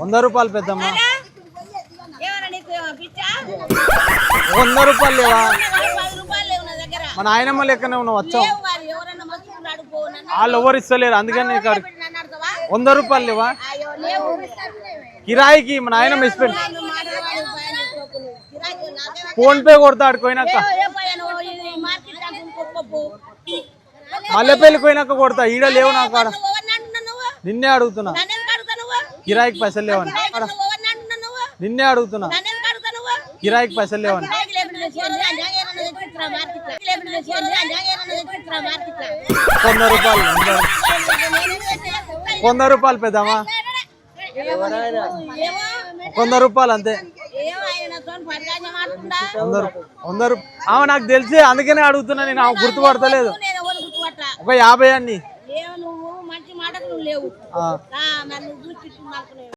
వంద రూపాయలు పెద్దమ్మ. వంద రూపాయలు లేవా? మన ఆయనమ్మ లెక్కనే ఉన్నావు వచ్చావు. వాళ్ళు ఎవరు ఇస్తలేరు అందుకని వంద రూపాయలు లేవా? కిరాయికి మన ఆయనమ్మ నాకేం ఫోన్ పే కొడతా ఆడుకోయినాక లేవు, ఏ పైన నువ్వు ఇది మార్కెట్ దాకా ఇంకొకపు. మల్లెపల్లికి పోయినాక కొడతా ఈడ లేవు నాకు? నిన్నే అడుగుతున్నా. కిరాయికి పైసలు లేవని? నిన్నే అడుగుతున్నా? కిరాయికి పైసలు లేవని. వంద రూపాయలు. వంద రూపాయలు పెద్దమ్మా ఏమో. వంద రూపాయలు అంతే? వంద రూ- వంద రూ- ఆమె నాకు తెలిసి అందుకనే అడుగుతున్నా నేను గుర్తుపడతలేదు. నేను ఎవరు గుర్తుపట్టా ఒక యాభై అన్ని. లేవు. నన్ను చూసి